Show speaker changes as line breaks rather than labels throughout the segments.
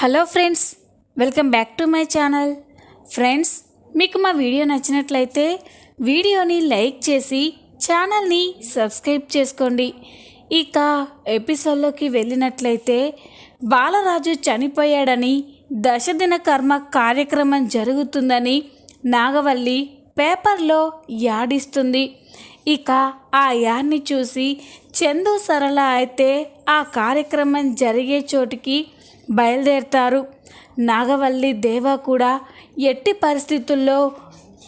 Hello friends welcome back to my channel. Friends మీకు మా video నచ్చినట్లయితే వీడియోని లైక్ చేసి ఛానల్ని సబ్స్క్రైబ్ చేసుకోండి. ఇక ఎపిసోడ్లోకి వెళ్ళినట్లయితే బాలరాజు చనిపోయాడని దశదిన కర్మ కార్యక్రమం జరుగుతుందని నాగవల్లి పేపర్లో యాడిస్తుంది. ఇక ఆ యాడ్ని చూసి చందు సరళ అయితే ఆ కార్యక్రమం జరిగే చోటికి బయలుదేరతారు. నాగవల్లి దేవ కూడా ఎట్టి పరిస్థితుల్లో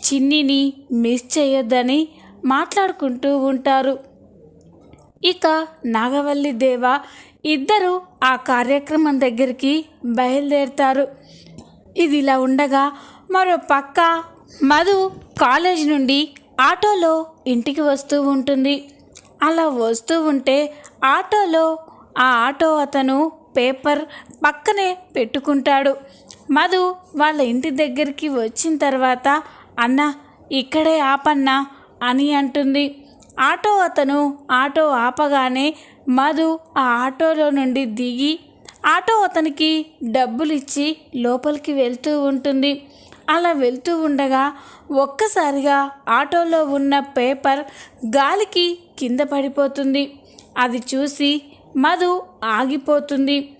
చిన్నిని మిస్ చేయొద్దని మాట్లాడుకుంటూ ఉంటారు. ఇక నాగవల్లి దేవ ఇద్దరు ఆ కార్యక్రమం దగ్గరికి బయలుదేరుతారు. ఇది ఇలా ఉండగా మరో పక్క మధు కాలేజ్ నుండి ఆటోలో ఇంటికి వస్తూ ఉంటుంది. అలా వస్తూ ఉంటే ఆటోలో ఆ ఆటో అతను పేపర్ పక్కనే పెట్టుకుంటాడు. మధు వాళ్ళ ఇంటి దగ్గరికి వచ్చిన తర్వాత అన్న ఇక్కడే ఆపన్నా అని అంటుంది. ఆటో అతను ఆటో ఆపగానే మధు ఆ ఆటోలో నుండి దిగి ఆటో అతనికి డబ్బులు ఇచ్చి లోపలికి వెళ్తూ ఉంటుంది. అలా వెళ్తూ ఉండగా ఒక్కసారిగా ఆటోలో ఉన్న పేపర్ గాలికి కింద పడిపోతుంది. అది చూసి మధు ఆగిపోతుంది.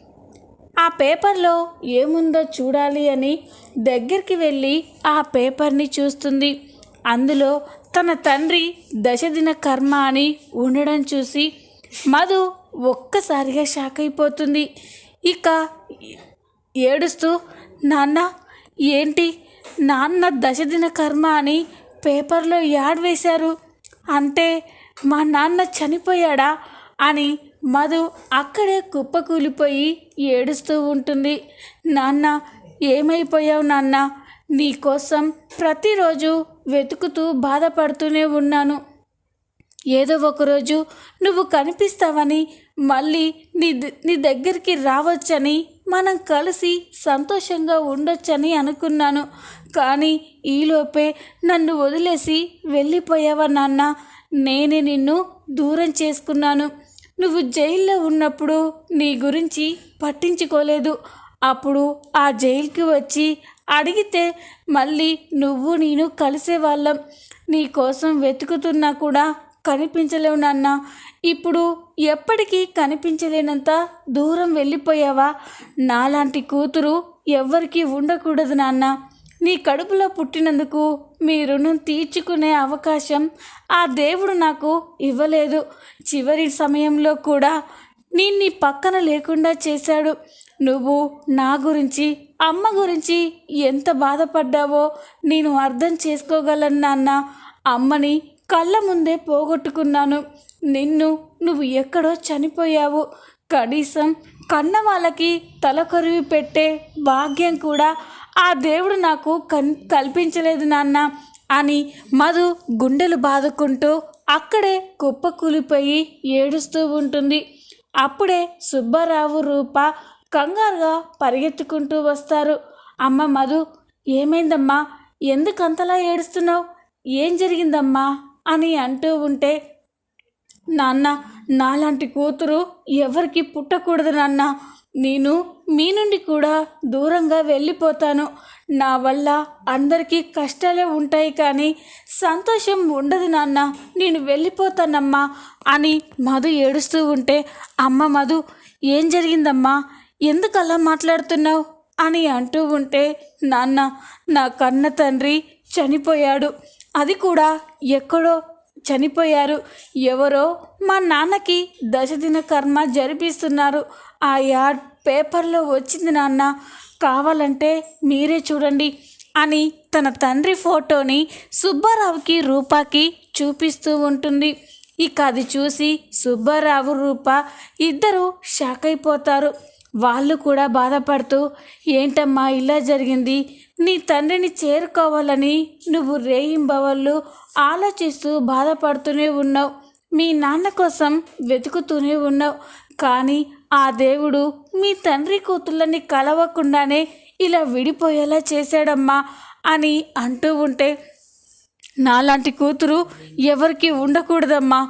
ఆ పేపర్లో ఏముందో చూడాలి అని దగ్గరికి వెళ్ళి ఆ పేపర్ని చూస్తుంది. అందులో తన తండ్రి దశదిన కర్మ అని ఉండడం చూసి మధు ఒక్కసారిగా షాక్ అయిపోతుంది. ఇక ఏడుస్తూ నాన్న ఏంటి? నాన్న దశదిన కర్మ అని పేపర్లో యాడ్ వేశారు. అంటే మా నాన్న చనిపోయాడా? అని మధు అక్కడే కుప్పకూలిపోయి ఏడుస్తూ ఉంటుంది. నాన్న ఏమైపోయావు నాన్న? నీకోసం ప్రతిరోజు వెతుకుతూ బాధపడుతూనే ఉన్నాను. ఏదో ఒకరోజు నువ్వు కనిపిస్తావని మళ్ళీ నీ ద- నీ దగ్గరికి రావచ్చని మనం కలిసి సంతోషంగా ఉండొచ్చని అనుకున్నాను. కానీ ఈలోపే నన్ను వదిలేసి వెళ్ళిపోయావా నాన్న? నేనే నిన్ను దూరం చేసుకున్నాను. నువ్వు జైల్లో ఉన్నప్పుడు నీ గురించి పట్టించుకోలేదు. అప్పుడు ఆ జైలుకి వచ్చి అడిగితే మళ్ళీ నువ్వు నేను కలిసేవాళ్ళం. నీ కోసం వెతుకుతున్నా కూడా కనిపించలేవు నాన్న. ఇప్పుడు ఎప్పటికీ కనిపించలేనంత దూరం వెళ్ళిపోయావా? నాలాంటి కూతురు ఎవ్వరికీ ఉండకూడదు నాన్న. నీ కడుపులో పుట్టినందుకు మీ రుణం తీర్చుకునే అవకాశం ఆ దేవుడు నాకు ఇవ్వలేదు. చివరి సమయంలో కూడా నేను నీ పక్కన లేకుండా చేశాడు. నువ్వు నా గురించి అమ్మ గురించి ఎంత బాధపడ్డావో నేను అర్థం చేసుకోగలను నాన్న. అమ్మని కళ్ళ ముందే పోగొట్టుకున్నాను. నిన్ను నువ్వు ఎక్కడో చనిపోయావు. కనీసం కన్న వాళ్ళకి తలకొరివి పెట్టే భాగ్యం కూడా ఆ దేవుడు నాకు కన్ కల్పించలేదు నాన్న అని మధు గుండెలు బాదుకుంటూ అక్కడే కుప్ప కూలిపోయి ఏడుస్తూ ఉంటుంది. అప్పుడే సుబ్బారావు రూప కంగారుగా పరిగెత్తుకుంటూ వస్తారు. అమ్మ మధు ఏమైందమ్మా? ఎందుకు అంతలా ఏడుస్తున్నావు? ఏం జరిగిందమ్మా? అని అంటూ ఉంటే నాన్న నాలాంటి కూతురు ఎవరికి పుట్టకూడదు నాన్న. నేను మీ నుండి కూడా దూరంగా వెళ్ళిపోతాను. నా వల్ల అందరికీ కష్టాలే ఉంటాయి కానీ సంతోషం ఉండదు నాన్న. నేను వెళ్ళిపోతానమ్మా అని మధు ఏడుస్తూ ఉంటే అమ్మ మధు ఏం జరిగిందమ్మా? ఎందుకు అలా మాట్లాడుతున్నావు? అని అంటూ ఉంటే నాన్న నా కన్న తండ్రి చనిపోయాడు. అది కూడా ఎక్కడో చనిపోయారు. ఎవరో మా నాన్నకి దశదిన కర్మ జరిపిస్తున్నారు. ఆ యాడ్ పేపర్లో వచ్చింది నాన్న. కావాలంటే మీరే చూడండి అని తన తండ్రి ఫోటోని సుబ్బారావుకి రూపాకి చూపిస్తూ ఉంటుంది. ఇక అది చూసి సుబ్బారావు రూప ఇద్దరు షాక్ అయిపోతారు. వాళ్ళు కూడా బాధపడుతూ ఏంటమ్మా ఇలా జరిగింది? నీ తండ్రిని చేరుకోవాలని నువ్వు రేయింబవళ్ళు ఆలోచిస్తూ బాధపడుతూనే ఉన్నావు. మీ నాన్న కోసం వెతుకుతూనే ఉన్నావు. కానీ ఆ దేవుడు మీ తండ్రి కూతుళ్ళని కలవకుండానే ఇలా విడిపోయేలా చేశాడమ్మా అని అంటూ ఉంటే నాలాంటి కూతురు ఎవరికి ఉండకూడదమ్మా.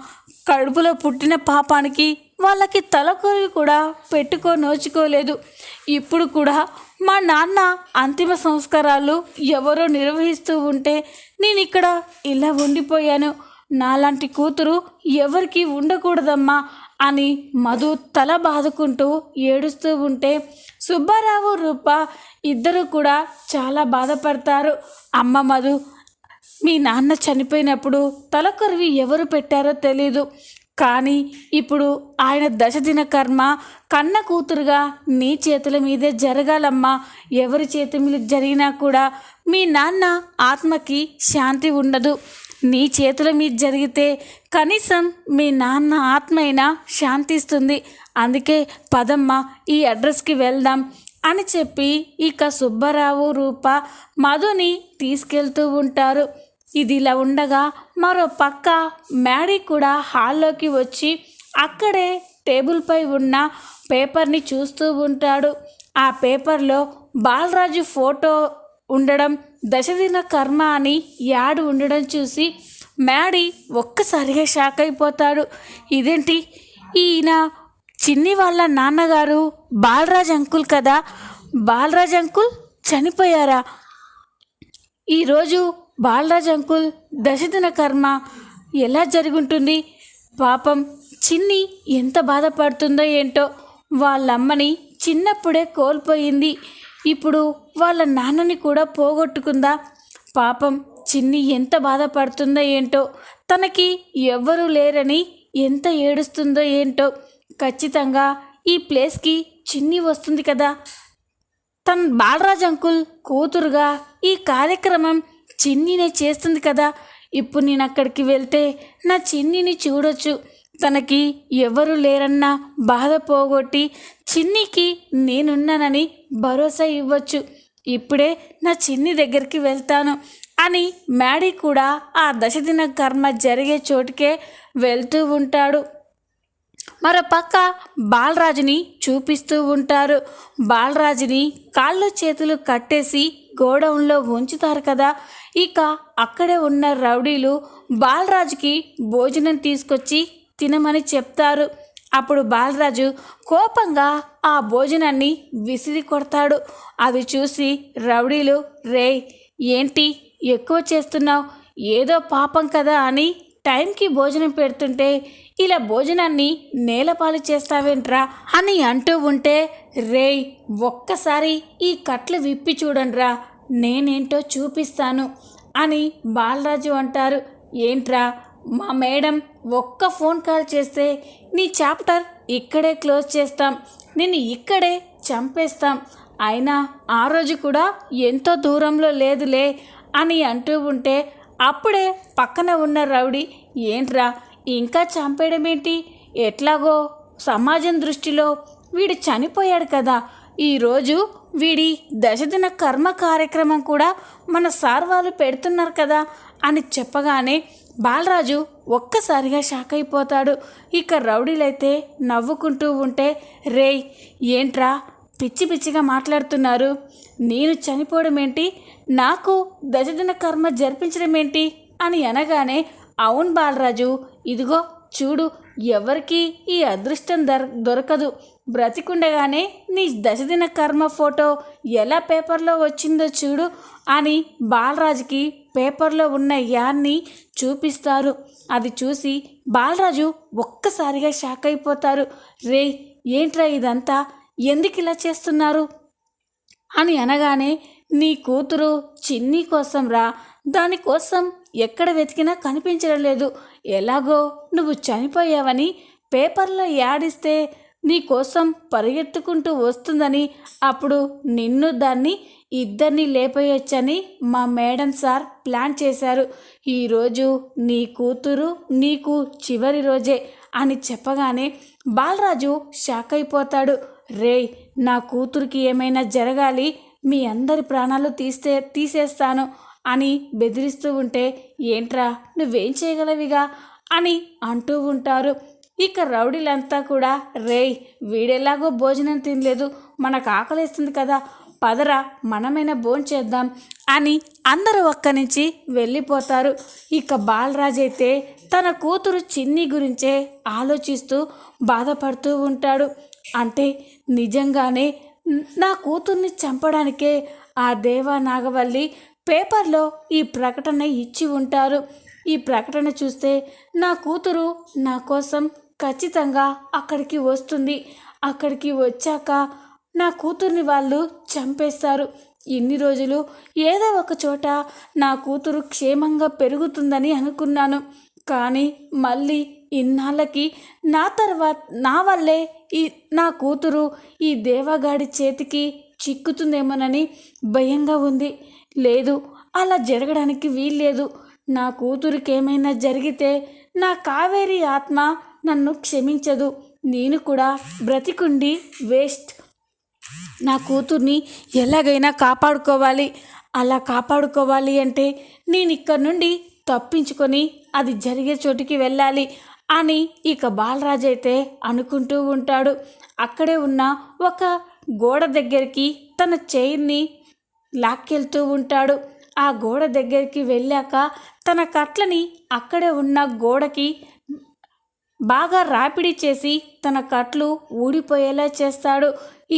కడుపులో పుట్టిన పాపానికి వాళ్ళకి తలకొరివి కూడా పెట్టుకో నోచుకోలేదు. ఇప్పుడు కూడా మా నాన్న అంతిమ సంస్కారాలు ఎవరో నిర్వహిస్తూ ఉంటే నేను ఇక్కడ ఇలా ఉండిపోయాను. నాలాంటి కూతురు ఎవరికి ఉండకూడదమ్మా అని మధు తల బాదుకుంటూ ఏడుస్తూ ఉంటే సుబ్బారావు రూప ఇద్దరు కూడా చాలా బాధపడతారు. అమ్మ మధు మీ నాన్న చనిపోయినప్పుడు తలకొరివి ఎవరు పెట్టారో తెలీదు. కానీ ఇప్పుడు ఆయన దశదిన కర్మ కన్న కూతురుగా నీ చేతుల మీదే జరగాలమ్మా. ఎవరి చేతి మీద జరిగినా కూడా మీ నాన్న ఆత్మకి శాంతి ఉండదు. నీ చేతుల మీద జరిగితే కనీసం మీ నాన్న ఆత్మ అయినా శాంతిస్తుంది. అందుకే పదమ్మ ఈ అడ్రస్కి వెళ్దాం అని చెప్పి ఇక సుబ్బారావు రూప మధుని తీసుకెళ్తూ ఉంటారు. ఇది ఇలా ఉండగా మరో పక్క మ్యాడీ కూడా హాల్లోకి వచ్చి అక్కడే టేబుల్పై ఉన్న పేపర్ని చూస్తూ ఉంటాడు. ఆ పేపర్లో బాలరాజు ఫోటో ఉండడం దశదిన కర్మ అని యాడ్ ఉండడం చూసి మ్యాడీ ఒక్కసారిగా షాక్ అయిపోతాడు. ఇదేంటి? ఈయన చిన్ని వాళ్ళ నాన్నగారు బాలరాజ్ అంకుల్ కదా? బాలరాజ్ అంకుల్ చనిపోయారా? ఈరోజు బాలరాజ్ అంకుల్ దశదిన కర్మ ఎలా జరుగుంటుంది? పాపం చిన్ని ఎంత బాధపడుతుందో ఏంటో వాళ్ళమ్మని చిన్నప్పుడే కోల్పోయింది. ఇప్పుడు వాళ్ళ నాన్నని కూడా పోగొట్టుకుందా? పాపం చిన్ని ఎంత బాధపడుతుందో ఏంటో తనకి ఎవ్వరూ లేరని ఎంత ఏడుస్తుందో ఏంటో ఖచ్చితంగా ఈ ప్లేస్కి చిన్ని వస్తుంది కదా. తన బాలరాజ్ అంకుల్ కూతురుగా ఈ కార్యక్రమం చిన్నినే చేస్తుంది కదా. ఇప్పుడు నేను అక్కడికి వెళ్తే నా చిన్నిని చూడొచ్చు. తనకి ఎవరు లేరన్న బాధ పోగొట్టి చిన్నికి నేనున్నానని భరోసా ఇవ్వచ్చు. ఇప్పుడే నా చిన్ని దగ్గరికి వెళ్తాను అని మ్యాడీ కూడా ఆ దశదిన కర్మ జరిగే చోటుకే వెళ్తూ ఉంటాడు. మరో పక్క బాలరాజుని చూపిస్తూ ఉంటారు. బాలరాజుని కాళ్ళు చేతులు కట్టేసి గోడౌన్లో ఉంచుతారు కదా. ఇక అక్కడే ఉన్న రౌడీలు బాలరాజుకి భోజనం తీసుకొచ్చి తినమని చెప్తారు. అప్పుడు బాలరాజు కోపంగా ఆ భోజనాన్ని విసిరి కొడతాడు. అది చూసి రౌడీలు రే ఏంటి? ఎక్కువ చేస్తున్నావు? ఏదో పాపం కదా అని టైంకి భోజనం పెడుతుంటే ఇలా భోజనాన్ని నేలపాలు చేస్తావేంట్రా? అని అంటూ ఉంటే రేయ్ ఒక్కసారి ఈ కట్లు విప్పి చూడండిరా నేనేంటో చూపిస్తాను అని బాలరాజు అంటారు. ఏంట్రా మా మేడం ఒక్క ఫోన్ కాల్ చేస్తే నీ చాప్టర్ ఇక్కడే క్లోజ్ చేస్తాం నేను ఇక్కడే చంపేస్తాం. అయినా ఆ రోజు కూడా ఎంతో దూరంలో లేదులే అని అంటూ ఉంటే అప్పుడే పక్కన ఉన్న రౌడీ ఏంట్రా ఇంకా చంపేయడం ఏంటి ఎట్లాగో? సమాజం దృష్టిలో వీడు చనిపోయాడు కదా. ఈరోజు వీడి దశదిన కర్మ కార్యక్రమం కూడా మన సార్ వాళ్ళు పెడుతున్నారు కదా అని చెప్పగానే బాలరాజు ఒక్కసారిగా షాక్ అయిపోతాడు. ఇక రౌడీలైతే నవ్వుకుంటూ ఉంటే రేయ్ ఏంట్రా? పిచ్చి పిచ్చిగా మాట్లాడుతున్నారు. నేను చనిపోవడం ఏంటి నాకు దశదిన కర్మ జరిపించడం ఏంటి అని అనగానే అవును బాలరాజు ఇదిగో చూడు ఎవరికి ఈ అదృష్టం దొర దొరకదు. బ్రతికుండగానే నీ దశదిన కర్మ ఫోటో ఎలా పేపర్లో వచ్చిందో చూడు అని బాలరాజుకి పేపర్లో ఉన్న యాన్ని చూపిస్తారు. అది చూసి బాలరాజు ఒక్కసారిగా షాక్ అయిపోతారు. రే ఏంట్రా ఇదంతా? ఎందుకు ఇలా చేస్తున్నారు? అని అనగానే నీ కూతురు చిన్ని కోసం రా. దానికోసం ఎక్కడ వెతికినా కనిపించడం లేదు. ఎలాగో నువ్వు చనిపోయావని పేపర్లో యాడిస్తే నీ కోసం పరిగెత్తుకుంటూ వస్తుందని అప్పుడు నిన్ను దాన్ని ఇద్దరిని లేపేయొచ్చని మా మేడం సార్ ప్లాన్ చేశారు. ఈరోజు నీ కూతురు నీకు చివరి రోజే అని చెప్పగానే బాలరాజు షాక్ అయిపోతాడు. రేయ్ నా కూతురికి ఏమైనా జరగాలి? మీ అందరి ప్రాణాలు తీస్తే తీసేస్తాను అని బెదిరిస్తూ ఉంటే ఏంట్రా నువ్వేం చేయగలవిగా? అని అంటూ ఉంటారు. ఇక రౌడీలంతా కూడా రేయ్ వీడెలాగో భోజనం తినలేదు మనకు ఆకలిస్తుంది కదా పదరా మనమైనా భోంచేద్దాం అని అందరూ ఒక్క నుంచి వెళ్ళిపోతారు. ఇక బాలరాజ్ అయితే తన కూతురు చిన్ని గురించే ఆలోచిస్తూ బాధపడుతూ ఉంటాడు. అంటే నిజంగానే నా కూతుర్ని చంపడానికే ఆ దేవా నాగవల్లి పేపర్లో ఈ ప్రకటన ఇచ్చి ఉంటారు. ఈ ప్రకటన చూస్తే నా కూతురు నా కోసం ఖచ్చితంగా అక్కడికి వస్తుంది. అక్కడికి వచ్చాక నా కూతుర్ని వాళ్ళు చంపేస్తారు. ఇన్ని రోజులు ఏదో ఒక చోట నా కూతురు క్షేమంగా పెరుగుతుందని అనుకున్నాను. కానీ మళ్ళీ ఇన్నాళ్ళకి నా తర్వాత నా వల్లే ఈ నా కూతురు ఈ దేవగాడి చేతికి చిక్కుతుందేమోనని భయంగా ఉంది. లేదు అలా జరగడానికి వీల్లేదు. నా కూతురికి ఏమైనా జరిగితే నా కావేరి ఆత్మ నన్ను క్షమించదు. నేను కూడా బ్రతికుండి వేస్ట్. నా కూతుర్ని ఎలాగైనా కాపాడుకోవాలి. అలా కాపాడుకోవాలి అంటే నేను ఇక్కడ నుండి తప్పించుకొని అది జరిగే చోటికి వెళ్ళాలి. అని ఇక బాలరాజు అయితే అనుకుంటూ ఉంటాడు. అక్కడే ఉన్న ఒక గోడ దగ్గరికి తన చైన్ని లాక్కెళ్తూ ఉంటాడు. ఆ గోడ దగ్గరికి వెళ్ళాక తన కట్లని అక్కడే ఉన్న గోడకి బాగా రాపిడి చేసి తన కట్లు ఊడిపోయేలా చేస్తాడు.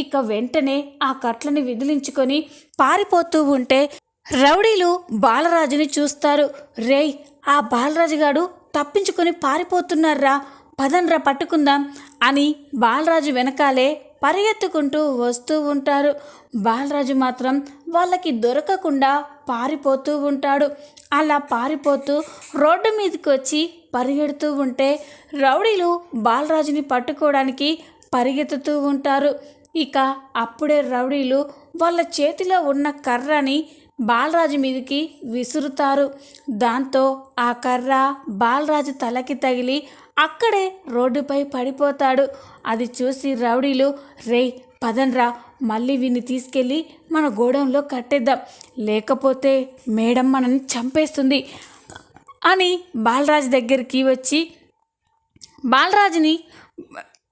ఇక వెంటనే ఆ కట్లని విదిలించుకొని పారిపోతూ ఉంటే రౌడీలు బాలరాజుని చూస్తారు. రేయ్ ఆ బాలరాజు గాడు తప్పించుకొని పారిపోతున్నారా? పదండ్రా పట్టుకుందాం అని బాలరాజు వెనకాలే పరిగెత్తుకుంటూ వస్తూ ఉంటారు. బాలరాజు మాత్రం వాళ్ళకి దొరకకుండా పారిపోతూ ఉంటాడు. అలా పారిపోతూ రోడ్డు మీదకి వచ్చి పరిగెడుతూ ఉంటే రౌడీలు బాలరాజుని పట్టుకోవడానికి పరిగెత్తుతూ ఉంటారు. ఇక అప్పుడే రౌడీలు వాళ్ళ చేతిలో ఉన్న కర్రని బాలరాజు మీదకి విసురుతారు. దాంతో ఆ కర్ర బాలరాజు తలకి తగిలి అక్కడే రోడ్డుపై పడిపోతాడు. అది చూసి రౌడీలు రేయ్ పదన్రా మళ్ళీ వీన్ని తీసుకెళ్ళి మన గోడౌన్లో కట్టేద్దాం. లేకపోతే మేడం మనని చంపేస్తుంది అని బాలరాజు దగ్గరికి వచ్చి బాలరాజుని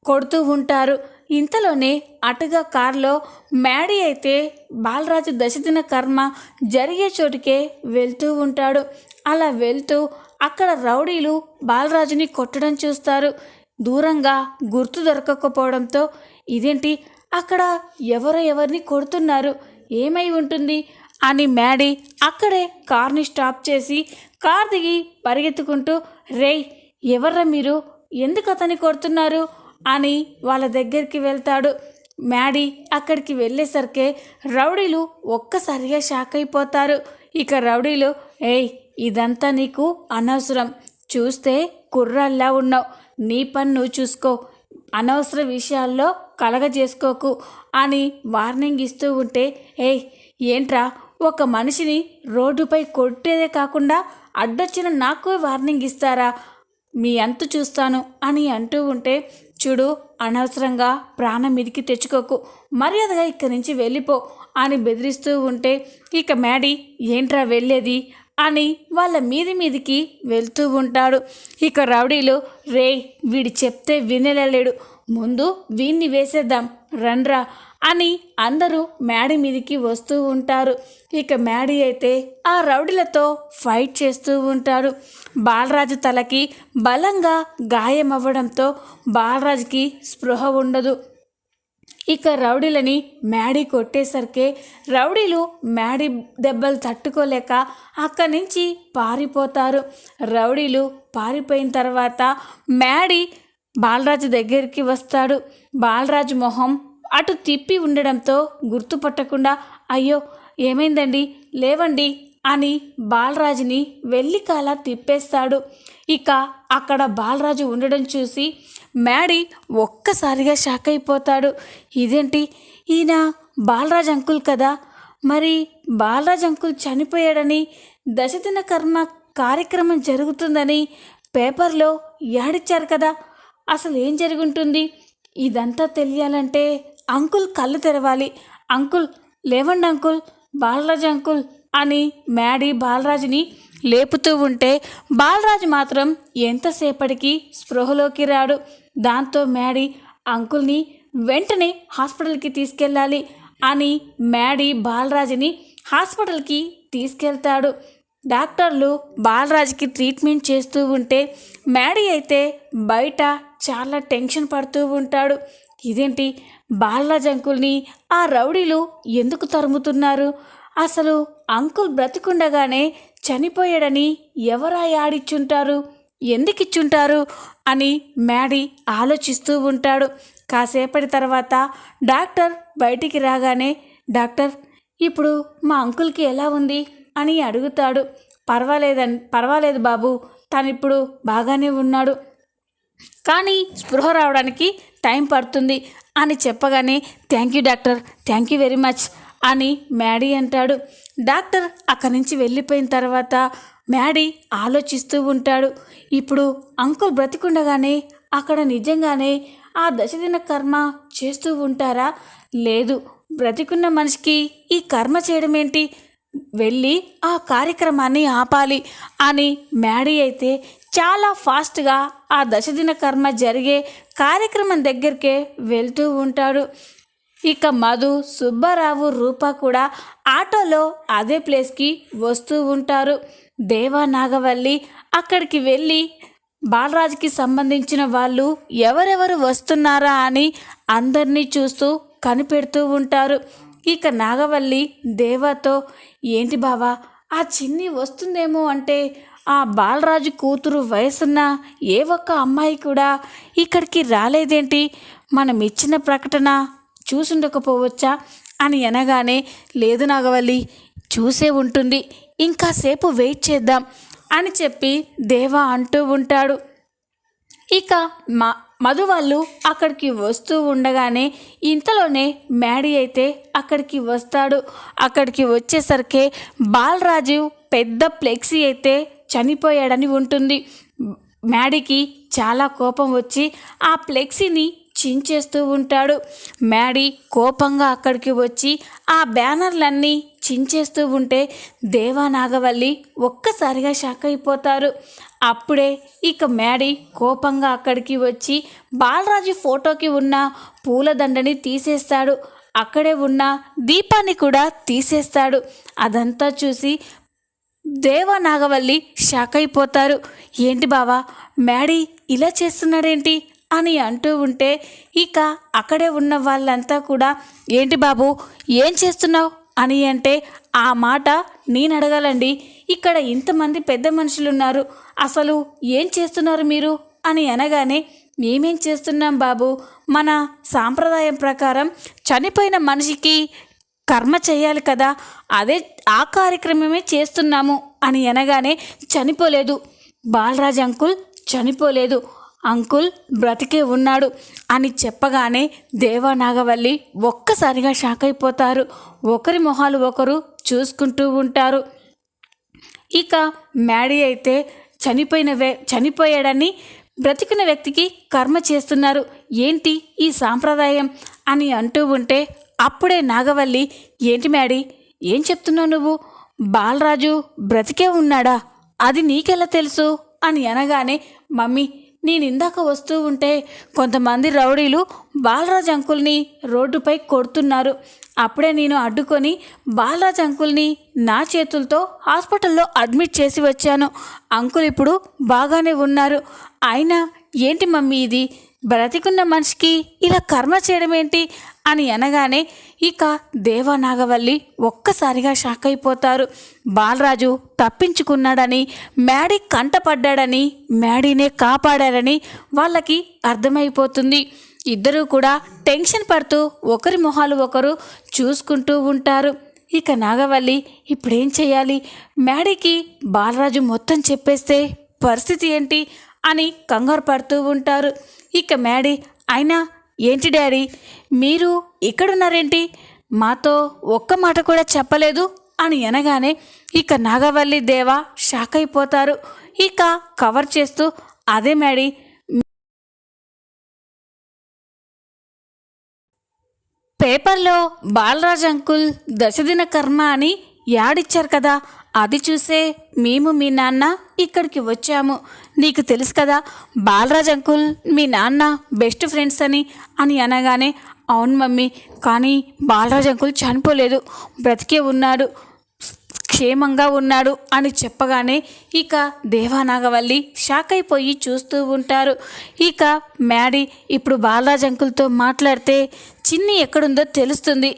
కొడుతూ ఉంటారు. ఇంతలోనే అటుగా కారులో మ్యాడీ అయితే బాలరాజు దశదిన కర్మ జరిగే చోటుకే వెళ్తూ ఉంటాడు. అలా వెళ్తూ అక్కడ రౌడీలు బాలరాజుని కొట్టడం చూస్తారు. దూరంగా గుర్తు దొరకకపోవడంతో ఇదేంటి? అక్కడ ఎవరో ఎవరిని కొడుతున్నారు? ఏమై ఉంటుంది? అని మ్యాడీ అక్కడే కార్ని స్టాప్ చేసి కార్ దిగి పరిగెత్తుకుంటూ రేయ్ ఎవర్రా మీరు? ఎందుకు అతన్ని కొడుతున్నారు? అని వాళ్ళ దగ్గరికి వెళ్తాడు. మ్యాడీ అక్కడికి వెళ్ళేసరికి రౌడీలు ఒక్కసారిగా షాక్ అయిపోతారు. ఇక రౌడీలు ఏయ్ ఇదంతా నీకు అనవసరం. చూస్తే కుర్రల్లా ఉన్నావు. నీ పని నువ్వు చూసుకో. అనవసర విషయాల్లో కలగజేసుకోకు అని వార్నింగ్ ఇస్తూ ఉంటే ఏయ్ ఏంట్రా? ఒక మనిషిని రోడ్డుపై కొట్టేదే కాకుండా అడ్డొచ్చిన నాకు వార్నింగ్ ఇస్తారా? మీ అంతు చూస్తాను అని అంటూ ఉంటే చూడు అనవసరంగా ప్రాణం మీదికి తెచ్చుకోకు. మర్యాదగా ఇక్కడి నుంచి వెళ్ళిపో అని బెదిరిస్తూ ఉంటే ఇక మ్యాడీ ఏంట్రా వెళ్ళేది? అని వాళ్ళ మీది మీదికి వెళ్తూ ఉంటాడు. ఇక రౌడీలు రే వీడు చెప్తే వినలేడు. ముందు వీన్ని వేసేద్దాం. రండ్రా. అని అందరూ మేడి మీదికి వస్తూ ఉంటారు. ఇక మేడి అయితే ఆ రౌడీలతో ఫైట్ చేస్తూ ఉంటారు బాలరాజు తలకి బలంగా గాయం అవ్వడంతో బాలరాజుకి స్పృహ ఉండదు. ఇక రౌడీలని మ్యాడీ కొట్టేసరికి రౌడీలు మ్యాడీ దెబ్బలు తట్టుకోలేక అక్కడి నుంచి పారిపోతారు. రౌడీలు పారిపోయిన తర్వాత మ్యాడీ బాలరాజు దగ్గరికి వస్తాడు. బాలరాజు మొహం అటు తిప్పి ఉండడంతో గుర్తుపట్టకుండా అయ్యో ఏమైందండి? లేవండి అని బాలరాజుని వెళ్ళికాల తిప్పేస్తాడు. ఇక అక్కడ బాలరాజు ఉండడం చూసి మ్యాడీ ఒక్కసారిగా షాక్ అయిపోతాడు. ఇదేంటి? ఈయన బాలరాజ్ అంకుల్ కదా? మరి బాలరాజ్ అంకుల్ చనిపోయాడని దశదిన కర్మ కార్యక్రమం జరుగుతుందని పేపర్లో యాడిచ్చారు కదా? అసలు ఏం జరుగుంటుంది? ఇదంతా తెలియాలంటే అంకుల్ కళ్ళు తెరవాలి. అంకుల్ లేవండి అంకుల్ బాలరాజ్ అంకుల్ అని మ్యాడీ బాలరాజుని లేపుతూ ఉంటే బాలరాజు మాత్రం ఎంతసేపటికి స్పృహలోకి రాడు. దాంతో మ్యాడీ అంకుల్ని వెంటనే హాస్పిటల్కి తీసుకెళ్ళాలి అని మ్యాడీ బాలరాజుని హాస్పిటల్కి తీసుకెళ్తాడు. డాక్టర్లు బాలరాజుకి ట్రీట్మెంట్ చేస్తూ ఉంటే మ్యాడీ అయితే బయట చాలా టెన్షన్ పడుతూ ఉంటాడు. ఇదేంటి? బాలరాజ్ ఆ రౌడీలు ఎందుకు తరుముతున్నారు? అసలు అంకుల్ బ్రతికుండగానే చనిపోయాడని ఎవరా యాడిచ్చుంటారు ఎందుకు ఇచ్చుంటారు అని మ్యాడీ ఆలోచిస్తూ ఉంటాడు. కాసేపటి తర్వాత డాక్టర్ బయటికి రాగానే డాక్టర్ ఇప్పుడు మా అంకుల్కి ఎలా ఉంది? అని అడుగుతాడు. పర్వాలేదని పర్వాలేదు బాబు తను ఇప్పుడు బాగానే ఉన్నాడు. కానీ స్పృహ రావడానికి టైం పడుతుంది. అని చెప్పగానే thank you doctor thank you very much అని మ్యాడీ అంటాడు. డాక్టర్ అక్కడి నుంచి వెళ్ళిపోయిన తర్వాత మ్యాడీ ఆలోచిస్తూ ఉంటాడు. ఇప్పుడు అంకుల్ బ్రతికుండగానే అక్కడ నిజంగానే ఆ దశదిన కర్మ చేస్తూ ఉంటారా? లేదు బ్రతికున్న మనిషికి ఈ కర్మ చేయడం ఏంటి వెళ్ళి ఆ కార్యక్రమాన్ని ఆపాలి అని మ్యాడీ అయితే చాలా ఫాస్ట్గా ఆ దశదిన కర్మ జరిగే కార్యక్రమం దగ్గరికే వెళ్తూ ఉంటాడు. ఇక మధు సుబ్బారావు రూప కూడా ఆటోలో అదే ప్లేస్కి వస్తూ ఉంటారు. దేవా నాగవల్లి అక్కడికి వెళ్ళి బాలరాజుకి సంబంధించిన వాళ్ళు ఎవరెవరు వస్తున్నారా అని అందరినీ చూస్తూ కనిపెడుతూ ఉంటారు. ఇక నాగవల్లి దేవాతో ఏంటి బావా ఆ చిన్ని వస్తుందేమో అంటే ఆ బాలరాజు కూతురు వయసున్న ఏ ఒక్క అమ్మాయి కూడా ఇక్కడికి రాలేదేంటి? మనం ఇచ్చిన ప్రకటన చూసుండకపోవచ్చా? అని అనగానే లేదు నాగవల్లి చూసే ఉంటుంది. ఇంకాసేపు వెయిట్ చేద్దాం అని చెప్పి దేవా అంటూ ఉంటాడు. ఇక మా మధు వాళ్ళు అక్కడికి వస్తూ ఉండగానే ఇంతలోనే మ్యాడీ అయితే అక్కడికి వస్తాడు. అక్కడికి వచ్చేసరికి బాలరాజు పెద్ద ఫ్లెక్సీ అయితే చనిపోయాడని ఉంటుంది. మ్యాడీకి చాలా కోపం వచ్చి ఆ ఫ్లెక్సీని చించేస్తూ ఉంటాడు. మ్యాడీ కోపంగా అక్కడికి వచ్చి ఆ బ్యానర్లన్నీ చించేస్తూ ఉంటే దేవా నాగవల్లి ఒక్కసారిగా షాక్ అయిపోతారు. అప్పుడే ఇక మ్యాడీ కోపంగా అక్కడికి వచ్చి బాలరాజు ఫోటోకి ఉన్న పూలదండని తీసేస్తాడు. అక్కడే ఉన్న దీపాన్ని కూడా తీసేస్తాడు. అదంతా చూసి దేవా నాగవల్లి షాక్ అయిపోతారు ఏంటి బావా మ్యాడీ ఇలా చేస్తున్నాడేంటి? అని అంటూ ఉంటే ఇక అక్కడే ఉన్న వాళ్ళంతా కూడా ఏంటి బాబు ఏం చేస్తున్నావు? అని అంటే ఆ మాట నేను అడగాలండి. ఇక్కడ ఇంతమంది పెద్ద మనుషులు ఉన్నారు అసలు ఏం చేస్తున్నారు మీరు? అని అనగానే మేమేం చేస్తున్నాం బాబు? మన సాంప్రదాయం ప్రకారం చనిపోయిన మనిషికి కర్మ చేయాలి కదా అదే ఆ కార్యక్రమమే చేస్తున్నాము అని అనగానే చనిపోలేదు. బాలరాజ్ అంకుల్ చనిపోలేదు. అంకుల్ బ్రతికే ఉన్నాడు అని చెప్పగానే దేవా నాగవల్లి ఒక్కసారిగా షాక్ అయిపోతారు. ఒకరి మొహాలు ఒకరు చూసుకుంటూ ఉంటారు. ఇక మ్యాడీ అయితే చనిపోయిన వ్యా చనిపోయాడని బ్రతికిన వ్యక్తికి కర్మ చేస్తున్నారు. ఏంటి ఈ సాంప్రదాయం అని అంటూ ఉంటే అప్పుడే నాగవల్లి ఏంటి మ్యాడీ ఏం చెప్తున్నావు నువ్వు? బాలరాజు బ్రతికే ఉన్నాడా? అది నీకెలా తెలుసు? అని అనగానే మమ్మీ నేను ఇందాక వస్తూ ఉంటే కొంతమంది రౌడీలు బాలరాజ్ అంకుల్ని రోడ్డుపై కొడుతున్నారు. అప్పుడే నేను అడ్డుకొని బాలరాజ్ అంకుల్ని నా చేతులతో హాస్పిటల్లో అడ్మిట్ చేసి వచ్చాను. అంకుల్ ఇప్పుడు బాగానే ఉన్నారు. అయినా ఏంటి మమ్మీ ఇది? బ్రతికున్న మనిషికి ఇలా కర్మ చేయడం ఏంటి అని అనగానే ఇక దేవనాగవల్లి ఒక్కసారిగా షాక్ అయిపోతారు. బాలరాజు తప్పించుకున్నాడని మ్యాడీ కంటపడ్డాడని మ్యాడీనే కాపాడారని వాళ్ళకి అర్థమైపోతుంది. ఇద్దరూ కూడా టెన్షన్ పడుతూ ఒకరి మొహాలు ఒకరు చూసుకుంటూ ఉంటారు. ఇక నాగవల్లి ఇప్పుడేం చేయాలి? మ్యాడీకి బాలరాజు మొత్తం చెప్పేస్తే పరిస్థితి ఏంటి అని కంగారు పడుతూ ఉంటారు. ఇక మ్యాడీ అయినా ఏంటి డాడీ? మీరు ఇక్కడున్నారేంటి? మాతో ఒక్క మాట కూడా చెప్పలేదు అని అనగానే ఇక నాగవల్లి దేవ షాక్ అయిపోతారు. ఇక కవర్ చేస్తూ అదే మ్యాడీ పేపర్లో బాలరాజ్ అంకుల్ దశదిన కర్మ అని యాడిచ్చారు కదా అది చూసే మేము మీ నాన్న ఇక్కడికి వచ్చాము. నీకు తెలుసు కదా బాలరాజ్ అంకుల్ మీ నాన్న బెస్ట్ ఫ్రెండ్స్ అని అని అనగానే అవును మమ్మీ కానీ బాలరాజ్ అంకుల్ చనిపోలేదు బ్రతికే ఉన్నాడు క్షేమంగా ఉన్నాడు అని చెప్పగానే ఇక దేవానాగవల్లి షాక్ అయిపోయి చూస్తూ ఉంటారు. ఇక మ్యాడీ ఇప్పుడు బాలరాజ్ అంకుల్తో మాట్లాడితే చిన్ని ఎక్కడుందో తెలుస్తుంది.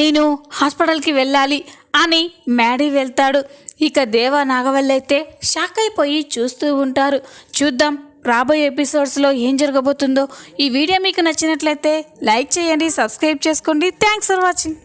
నేను హాస్పిటల్కి వెళ్ళాలి అని మ్యాడీ వెళ్తాడు. ఇక దేవా నాగవల్లైతే షాక్ అయిపోయి చూస్తూ ఉంటారు. చూద్దాం రాబోయే ఎపిసోడ్స్లో ఏం జరగబోతుందో. ఈ వీడియో మీకు నచ్చినట్లయితే లైక్ చేయండి సబ్స్క్రైబ్ చేసుకోండి. Thanks for watching.